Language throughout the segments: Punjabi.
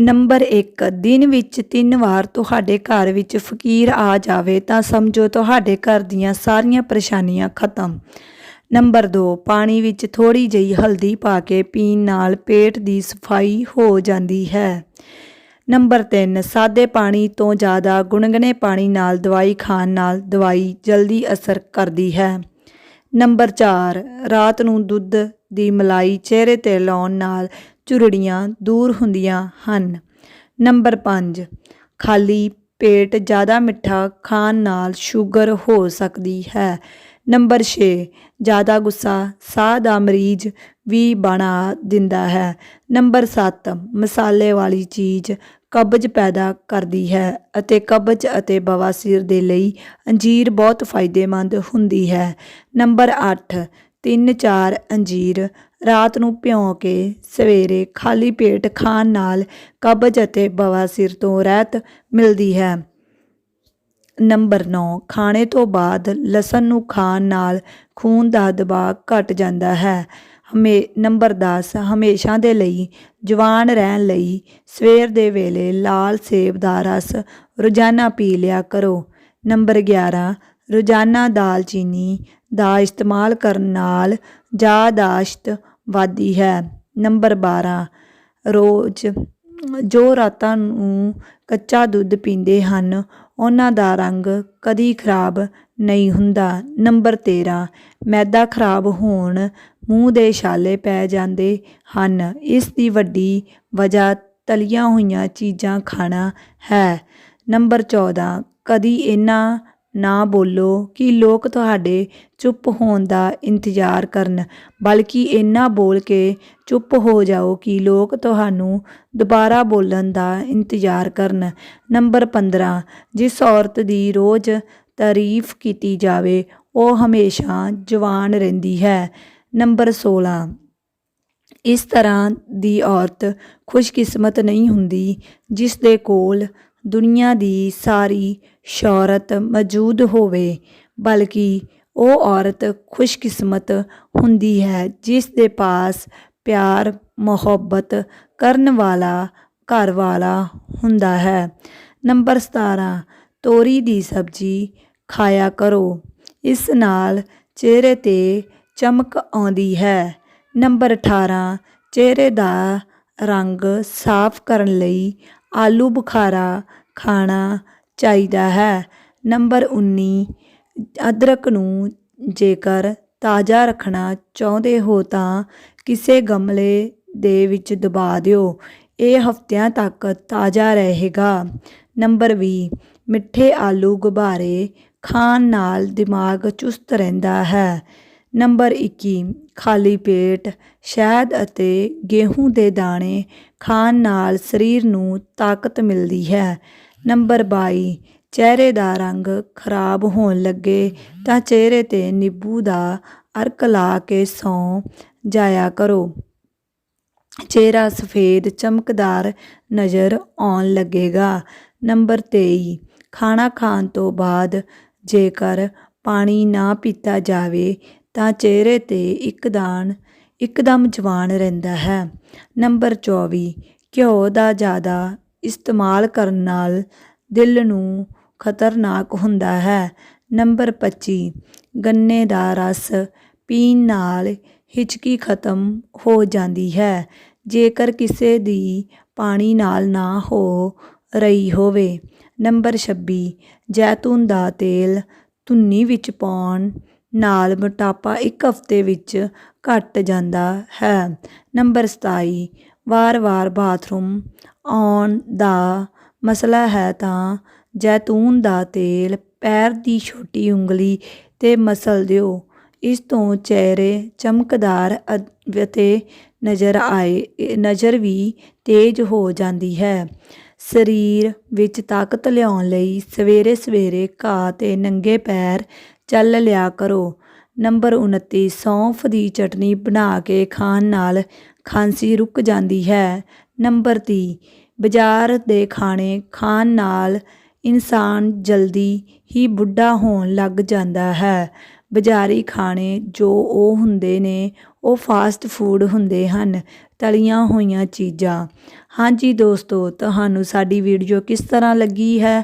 ਨੰਬਰ 1 ਦਿਨ ਵਿੱਚ ਤਿੰਨ ਵਾਰ ਤੁਹਾਡੇ ਘਰ ਵਿੱਚ ਫਕੀਰ ਆ ਜਾਵੇ ਤਾਂ ਸਮਝੋ ਤੁਹਾਡੇ ਘਰ ਦੀਆਂ ਸਾਰੀਆਂ ਪਰੇਸ਼ਾਨੀਆਂ ਖਤਮ। ਨੰਬਰ 2 ਪਾਣੀ ਵਿੱਚ ਥੋੜੀ ਜਿਹੀ ਹਲਦੀ ਪਾ ਕੇ ਪੀਣ ਨਾਲ ਪੇਟ ਦੀ ਸਫ਼ਾਈ ਹੋ ਜਾਂਦੀ ਹੈ। ਨੰਬਰ 3 ਸਾਦੇ ਪਾਣੀ ਤੋਂ ਜ਼ਿਆਦਾ ਗੁਣਗਣੇ ਪਾਣੀ ਨਾਲ ਦਵਾਈ ਖਾਣ ਨਾਲ ਦਵਾਈ ਜਲਦੀ ਅਸਰ ਕਰਦੀ ਹੈ। ਨੰਬਰ 4 ਰਾਤ ਨੂੰ ਦੁੱਧ ਦੀ ਮਲਾਈ ਚਿਹਰੇ ਤੇ ਲਾਉਣ ਨਾਲ ਝੁਰੜੀਆਂ ਦੂਰ ਹੁੰਦੀਆਂ ਹਨ। ਨੰਬਰ 5 ਖਾਲੀ ਪੇਟ ਜ਼ਿਆਦਾ ਮਿੱਠਾ ਖਾਣ ਨਾਲ ਸ਼ੂਗਰ ਹੋ ਸਕਦੀ ਹੈ। ਨੰਬਰ 6 ਜ਼ਿਆਦਾ ਗੁੱਸਾ ਸਾਹ ਦਾ ਮਰੀਜ਼ ਵੀ ਬਣਾ ਦਿੰਦਾ ਹੈ। ਨੰਬਰ 7 ਮਸਾਲੇ ਵਾਲੀ ਚੀਜ਼ ਕਬਜ਼ ਪੈਦਾ ਕਰਦੀ ਹੈ ਅਤੇ ਕਬਜ਼ ਅਤੇ ਬਵਾਸੀਰ ਦੇ ਲਈ ਅੰਜੀਰ ਬਹੁਤ ਫਾਇਦੇਮੰਦ ਹੁੰਦੀ ਹੈ। ਨੰਬਰ 8 3-4 ਅੰਜੀਰ ਰਾਤ ਨੂੰ ਭਿਉਂ ਕੇ ਸਵੇਰੇ ਖਾਲੀ ਪੇਟ ਖਾਣ ਨਾਲ ਕਬਜ਼ ਅਤੇ ਬਵਾਸੀਰ ਤੋਂ ਰਹਿਤ ਮਿਲਦੀ ਹੈ। ਨੰਬਰ 9 ਖਾਣੇ ਤੋਂ ਬਾਅਦ ਲਸਣ ਨੂੰ ਖਾਣ ਨਾਲ ਖੂਨ ਦਾ ਦਬਾਅ ਘਟ ਜਾਂਦਾ ਹੈ। ਹਮੇ, ਨੰਬਰ 10 ਹਮੇਸ਼ਾ ਦੇ ਲਈ, ਜਵਾਨ ਰਹਿਣ ਲਈ ਸਵੇਰ ਦੇ ਵੇਲੇ ਲਾਲ ਸੇਬ ਦਾ ਰਸ ਰੋਜ਼ਾਨਾ ਪੀ ਲਿਆ ਕਰੋ। ਨੰਬਰ 11 ਰੋਜ਼ਾਨਾ ਦਾਲਚੀਨੀ ਦਾ ਇਸਤੇਮਾਲ ਕਰਨ ਨਾਲ ਯਾਦਾਸ਼ਤ ਵੱਧਦੀ ਹੈ। ਨੰਬਰ 12 ਰੋਜ਼ ਜੋ ਰਾਤਾਂ ਨੂੰ ਕੱਚਾ ਦੁੱਧ ਪੀਂਦੇ ਹਨ, ਉਹਨਾਂ ਦਾ ਰੰਗ ਕਦੀ ਖਰਾਬ ਨਹੀਂ ਹੁੰਦਾ। ਨੰਬਰ 13 ਮੈਦਾ ਖਰਾਬ ਹੋਣ, ਮੂੰਹ ਦੇ ਛਾਲੇ ਪੈ ਜਾਂਦੇ ਹਨ। ਇਸ ਦੀ ਵੱਡੀ ਵਜ੍ਹਾ ਤਲੀਆਂ ਹੋਈਆਂ ਚੀਜ਼ਾਂ ਖਾਣਾ ਹੈ। ਨੰਬਰ 14 ਕਦੀ ਇਹਨਾਂ ਨਾ ਬੋਲੋ ਕਿ ਲੋਕ ਤੁਹਾਡੇ ਚੁੱਪ ਹੋਣ ਦਾ ਇੰਤਜ਼ਾਰ ਕਰਨ, ਬਲਕਿ ਇੰਨਾ ਬੋਲ ਕੇ ਚੁੱਪ ਹੋ ਜਾਓ ਕਿ ਲੋਕ ਤੁਹਾਨੂੰ ਦੁਬਾਰਾ ਬੋਲਣ ਦਾ ਇੰਤਜ਼ਾਰ ਕਰਨ। ਨੰਬਰ 15 ਜਿਸ ਔਰਤ ਦੀ ਰੋਜ਼ ਤਾਰੀਫ ਕੀਤੀ ਜਾਵੇ, ਉਹ ਹਮੇਸ਼ਾ ਜਵਾਨ ਰਹਿੰਦੀ ਹੈ। ਨੰਬਰ 16 ਇਸ ਤਰ੍ਹਾਂ ਦੀ ਔਰਤ ਖੁਸ਼ਕਿਸਮਤ ਨਹੀਂ ਹੁੰਦੀ ਜਿਸ ਦੇ ਕੋਲ ਦੁਨੀਆ ਦੀ ਸਾਰੀ ਸ਼ੌਹਰਤ ਮੌਜੂਦ ਹੋਵੇ, ਬਲਕਿ ਉਹ ਔਰਤ ਖੁਸ਼ਕਿਸਮਤ ਹੁੰਦੀ ਹੈ, ਜਿਸ ਦੇ ਪਾਸ ਪਿਆਰ, ਮੁਹੱਬਤ ਕਰਨ ਵਾਲਾ ਘਰ ਵਾਲਾ ਹੁੰਦਾ ਹੈ। ਨੰਬਰ 17 ਤੋਰੀ ਦੀ ਸਬਜ਼ੀ ਖਾਇਆ ਕਰੋ। ਇਸ ਨਾਲ ਚਿਹਰੇ ਤੇ ਚਮਕ ਆਉਂਦੀ ਹੈ। ਨੰਬਰ 18 ਚਿਹਰੇ ਦਾ ਰੰਗ ਸਾਫ਼ ਕਰਨ ਲਈ ਆਲੂ ਬੁਖਾਰਾ ਖਾਣਾ ਚਾਹੀਦਾ ਹੈ। ਨੰਬਰ 19 ਅਦਰਕ ਨੂੰ ਜੇਕਰ ਤਾਜ਼ਾ ਰੱਖਣਾ ਚਾਹੁੰਦੇ ਹੋ ਤਾਂ ਕਿਸੇ ਗਮਲੇ ਦੇ ਵਿੱਚ ਦਬਾ ਦਿਓ। ਇਹ ਹਫ਼ਤਿਆਂ ਤੱਕ ਤਾਜ਼ਾ ਰਹੇਗਾ। ਨੰਬਰ 20 ਮਿੱਠੇ ਆਲੂ ਗੁਬਾਰੇ ਖਾਣ ਨਾਲ ਦਿਮਾਗ ਚੁਸਤ ਰਹਿੰਦਾ ਹੈ। ਨੰਬਰ 21 ਖਾਲੀ ਪੇਟ ਸ਼ਹਿਦ ਅਤੇ ਗੇਹੂੰ ਦੇ ਦਾਣੇ ਖਾਣ ਨਾਲ ਸਰੀਰ ਨੂੰ ਤਾਕਤ ਮਿਲਦੀ ਹੈ। ਨੰਬਰ 22 ਚਿਹਰੇ ਦਾ ਰੰਗ ਖਰਾਬ ਹੋਣ ਲੱਗੇ ਤਾਂ ਚਿਹਰੇ ਤੇ ਨਿੰਬੂ ਦਾ ਅਰਕ ਲਾ ਕੇ ਸੌਂ ਜਾਇਆ ਕਰੋ। ਚਿਹਰਾ ਸਫੇਦ, ਚਮਕਦਾਰ ਨਜ਼ਰ ਆਉਣ ਲੱਗੇਗਾ। ਨੰਬਰ 23 ਖਾਣਾ ਖਾਣ ਤੋਂ ਬਾਅਦ ਜੇਕਰ ਪਾਣੀ ਨਾ ਪੀਤਾ ਜਾਵੇ ਤਾਂ ਚਿਹਰੇ ਤੇ ਇੱਕਦਾਨ ਇੱਕਦਮ ਜਵਾਨ ਰਹਿੰਦਾ ਹੈ। ਨੰਬਰ 24 ਘਿਓ ਦਾ ਜ਼ਿਆਦਾ ਇਸਤੇਮਾਲ ਕਰਨ ਨਾਲ ਦਿਲ ਨੂੰ ਖਤਰਨਾਕ ਹੁੰਦਾ ਹੈ। ਨੰਬਰ 25 ਗੰਨੇ ਦਾ ਰਸ ਪੀਣ ਨਾਲ ਹਿਚਕੀ ਖਤਮ ਹੋ ਜਾਂਦੀ ਹੈ। ਜੇਕਰ ਕਿਸੇ ਦੀ ਪਾਣੀ ਨਾਲ ਨਾ ਹੋ ਰਹੀ ਹੋਵੇ। ਨੰਬਰ 26 ਜੈਤੂਨ ਦਾ ਤੇਲ ਧੁੰਨੀ ਵਿੱਚ ਪਾਉਣ ਨਾਲ ਮੋਟਾਪਾ ਇੱਕ ਹਫ਼ਤੇ ਵਿੱਚ ਘਟ ਜਾਂਦਾ ਹੈ। ਨੰਬਰ 27 ਵਾਰ-ਵਾਰ ਬਾਥਰੂਮ ਆਉਣ ਦਾ ਮਸਲਾ ਹੈ ਤਾਂ ਜੈਤੂਨ ਦਾ ਤੇਲ ਪੈਰ ਦੀ ਛੋਟੀ ਉਂਗਲੀ ਤੇ ਮਸਲ ਦਿਓ। ਇਸ ਤੋਂ ਚਿਹਰੇ ਚਮਕਦਾਰ ਅਤੇ ਨਜ਼ਰ ਆਏ ਨਜ਼ਰ ਵੀ ਤੇਜ਼ ਹੋ ਜਾਂਦੀ ਹੈ। ਸਰੀਰ ਵਿੱਚ ਤਾਕਤ ਲਿਆਉਣ ਲਈ ਸਵੇਰੇ ਸਵੇਰੇ ਘਾਹ ਤੇ ਨੰਗੇ ਪੈਰ ਚੱਲ ਲਿਆ ਕਰੋ। ਨੰਬਰ 29 ਸੌਂਫ ਦੀ ਚਟਨੀ ਬਣਾ ਕੇ ਖਾਣ ਨਾਲ ਖਾਂਸੀ ਰੁਕ ਜਾਂਦੀ ਹੈ। ਨੰਬਰ 30 ਬਾਜ਼ਾਰ ਦੇ ਖਾਣੇ ਖਾਣ ਨਾਲ ਇਨਸਾਨ ਜਲਦੀ ਹੀ ਬੁੱਢਾ ਹੋਣ ਲੱਗ ਜਾਂਦਾ ਹੈ। ਬਾਜ਼ਾਰੀ ਖਾਣੇ ਜੋ ਉਹ ਹੁੰਦੇ ਨੇ, ਉਹ ਫਾਸਟ ਫੂਡ ਹੁੰਦੇ ਹਨ, ਤਲੀਆਂ ਹੋਈਆਂ ਚੀਜ਼ਾਂ। ਹਾਂਜੀ ਦੋਸਤੋ, ਤੁਹਾਨੂੰ ਸਾਡੀ ਵੀਡੀਓ ਕਿਸ ਤਰ੍ਹਾਂ ਲੱਗੀ ਹੈ?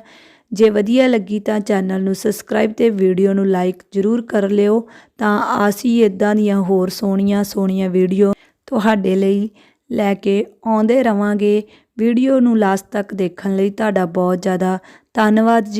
ਜੇ ਵਧੀਆ ਲੱਗੀ ਤਾਂ ਚੈਨਲ ਨੂੰ ਸਬਸਕ੍ਰਾਈਬ ਤੇ ਵੀਡੀਓ ਨੂੰ ਲਾਈਕ ਜ਼ਰੂਰ ਕਰ ਲਿਓ। ਤਾਂ ਅਸੀਂ ਇਦਾਂ ਦੀਆਂ ਹੋਰ ਸੋਹਣੀਆਂ ਸੋਹਣੀਆਂ ਵੀਡੀਓ ਤੁਹਾਡੇ ਲਈ ਲੈ ਕੇ ਆਉਂਦੇ ਰਵਾਂਗੇ। ਵੀਡੀਓ ਨੂੰ ਲਾਸਟ ਤੱਕ ਦੇਖਣ ਲਈ ਤੁਹਾਡਾ ਬਹੁਤ ਜ਼ਿਆਦਾ ਧੰਨਵਾਦ ਜੀ।